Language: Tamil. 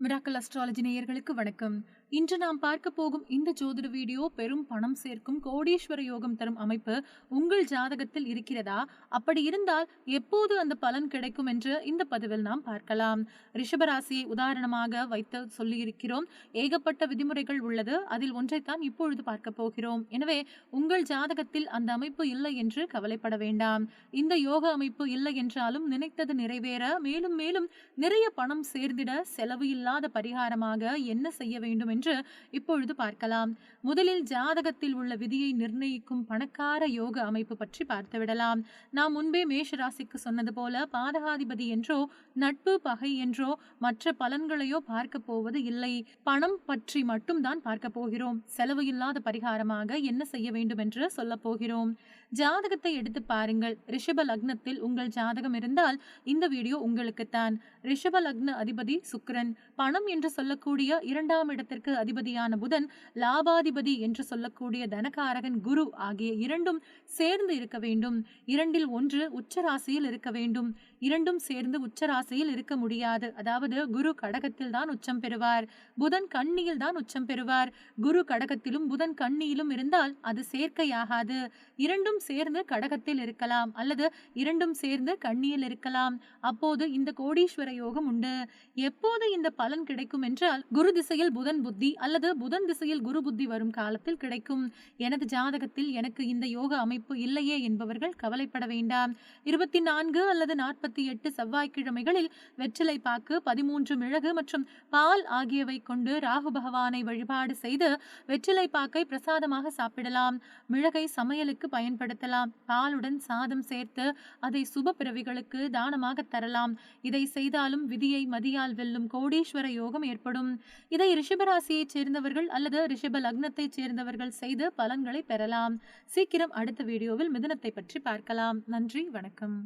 மிராக்கல் அஸ்ட்ராலஜி நேயர்களுக்கு வணக்கம். இன்று நாம் பார்க்க போகும் இந்த ஜோதிட வீடியோ பெரும் பணம் சேர்க்கும் கோடீஸ்வர யோகம் தரும் அமைப்பு உங்கள் ஜாதகத்தில் இருக்கிறதா? அப்படி இருந்தால் எப்போது அந்த பலன் கிடைக்கும் என்று இந்த பதிவில் நாம் பார்க்கலாம். ரிஷபராசியை உதாரணமாக வைத்து சொல்லியிருக்கிறோம். ஏகப்பட்ட விதிமுறைகள் உள்ளது. அதில் ஒன்றைத்தான் இப்பொழுது பார்க்க போகிறோம். எனவே உங்கள் ஜாதகத்தில் அந்த அமைப்பு இல்லை என்று கவலைப்பட வேண்டாம். இந்த யோக அமைப்பு இல்லை என்றாலும் நினைத்தது நிறைவேற மேலும் மேலும் நிறைய பணம் சேர்ந்திட செலவு இல்லை இல்லாத பரிகாரமாக என்ன செய்ய வேண்டும் என்று இப்பொழுது பார்க்கலாம். முதலில் ஜாதகத்தில் உள்ள விதியை நிர்ணயிக்கும் பணக்கார யோக அமைப்பு பற்றி பார்த்துவிடலாம். நாம் முன்பே மேஷராசிக்கு சொன்னது போல பாதகாதிபதி என்றோ நட்பு பகை என்றோ மற்ற பலன்களையோ பார்க்க போவது இல்லை. பணம் பற்றி மட்டும்தான் பார்க்க போகிறோம். செலவு இல்லாத பரிகாரமாக என்ன செய்ய வேண்டும் என்று சொல்ல போகிறோம். ஜாதகத்தை எடுத்து பாருங்கள். ரிஷப லக்னத்தில் உங்கள் ஜாதகம் இருந்தால் இந்த வீடியோ உங்களுக்குத்தான் ரிஷப லக்ன அதிபதி சுக்ரன் பணம் என்று சொல்லக்கூடிய இரண்டாம் இடத்திற்கு அதிபதியான புதன் லாபாதிபதி என்று சொல்லக்கூடிய தனகாரகன் குரு ஆகிய இரண்டும் சேர்ந்து இருக்க வேண்டும். இரண்டில் ஒன்று உச்சராசியில் இருக்க வேண்டும். இரண்டும் சேர்ந்து உச்சராசியில் இருக்க முடியாது. அதாவது குரு கடகத்தில் தான் உச்சம் பெறுவார். புதன் கண்ணியில் தான் உச்சம் பெறுவார். குரு கடகத்திலும் புதன் கண்ணியிலும் இருந்தால் அது சேர்க்கையாகாது. இரண்டும் சேர்ந்து கடகத்தில் இருக்கலாம் அல்லது இரண்டும் சேர்ந்து கண்ணியில் இருக்கலாம். அப்போது இந்த கோடீஸ்வர யோகம் உண்டு. எப்போது இந்த பலன் கிடைக்கும் என்றால் குரு திசையில் புதன் புத்தி அல்லது புதன் திசையில் குரு புத்தி வரும் காலத்தில் கிடைக்கும். எனது ஜாதகத்தில் எனக்கு இந்த யோக அமைப்பு இல்லையே என்பவர்கள் கவலைப்பட வேண்டாம். இருபத்தி நான்கு அல்லது நாற்பத்தி எட்டு செவ்வாய்க்கிழமைகளில் வெற்றிலை பாக்கு பதிமூன்று மிளகு மற்றும் பால் ஆகியவை கொண்டு ராகு பகவானை வழிபாடு செய்து வெற்றிலை பாக்கை பிரசாதமாக சாப்பிடலாம். மிளகை சமையலுக்கு பயன்படுத்தலாம். பாலுடன் சாதம் சேர்த்து அதை சுப பிறவிகளுக்கு தானமாக தரலாம். இதை செய்தாலும் விதியை மதியால் வெல்லும் ஈஸ்வர யோகம் ஏற்படும். இதை ரிஷபராசியைச் சேர்ந்தவர்கள் அல்லது ரிஷப லக்னத்தைச் சேர்ந்தவர்கள் செய்து பலன்களை பெறலாம். சீக்கிரம் அடுத்த வீடியோவில் மிதுனத்தை பற்றி பார்க்கலாம். நன்றி வணக்கம்.